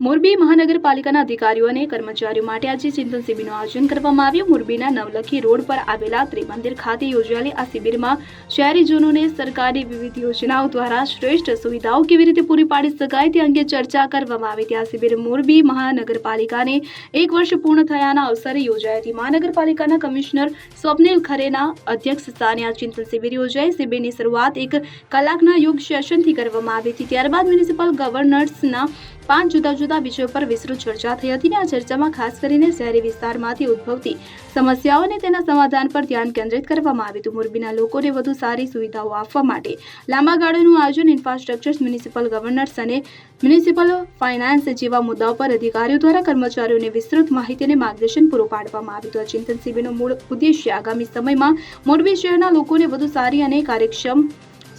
મોરબી મહાનગરપાલિકાના અધિકારીઓ અને કર્મચારીઓ માટે આજે ચિંતન શિબિરનું આયોજન કરવામાં આવ્યું. મોરબીના નવલખી રોડ પર આવેલા ત્રિમંદિર ખાતે યોજાયેલી આ શિબિરમાં શહેરીજનોને સરકારની વિવિધ યોજનાઓ દ્વારા શ્રેષ્ઠ સુવિધાઓ કેવી રીતે પૂરી પાડી શકાય તે અંગે ચર્ચા કરવામાં આવી. હતી આ શિબિર મોરબી મહાનગરપાલિકાને એક વર્ષ પૂર્ણ થયાના અવસરે યોજાઈ હતી. મહાનગરપાલિકાના કમિશનર સ્વપ્નિલ ખરેના અધ્યક્ષ સ્થાને આ ચિંતન શિબિર યોજાઈ. શિબિરની શરૂઆત એક કલાકના યોગ સેશનથી કરવામાં આવી હતી. ત્યારબાદ મ્યુનિસિપલ ગવર્નર્સના પાંચ જુદા જુદા વિષયો પર વિસ્તૃત ચર્ચા થઈ હતી આ ચર્ચામાં ખાસ કરીને શહેરી વિસ્તારમાંથી ઉદ્ભવતી સમસ્યાઓ અને તેના સમાધાન પર ધ્યાન કેન્દ્રિત કરવામાં આવ્યું હતું. મોરબીના લોકોને વધુ સારી સુવિધાઓ આપવા માટે લાંબા ગાળાનું આયોજન ઇન્ફ્રાસ્ટ્રક્ચર મ્યુનિસિપલ ગવર્નર્સ અને મ્યુનિસિપલ ફાઇનાન્સ જેવા મુદ્દાઓ પર અધિકારીઓ દ્વારા કર્મચારીઓને વિસ્તૃત માહિતી અને માર્ગદર્શન પૂરું પાડવામાં આવ્યું હતું. આ ચિંતન શિબિરનો મૂળ ઉદ્દેશ્ય આગામી સમયમાં મોરબી શહેરના લોકોને વધુ સારી અને કાર્યક્ષમ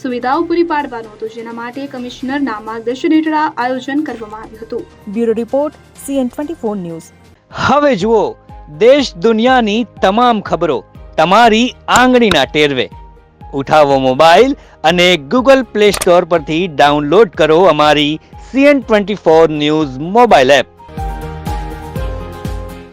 સુવિધાઓ પૂરી પાડવાનું હતું જેના માટે કમિશનરના માર્ગદર્શન હેઠળ આયોજન કરવામાં આવ્યું હતું. Bureau report CN twenty four news. હવે જુઓ દેશ દુનિયાની તમામ ખબરો તમારી આંગળીના ટેરવે. ઉઠાવો મોબાઈલ અને ગૂગલ પ્લે સ્ટોર પરથી ડાઉનલોડ કરો અમારી CN twenty four news mobile app.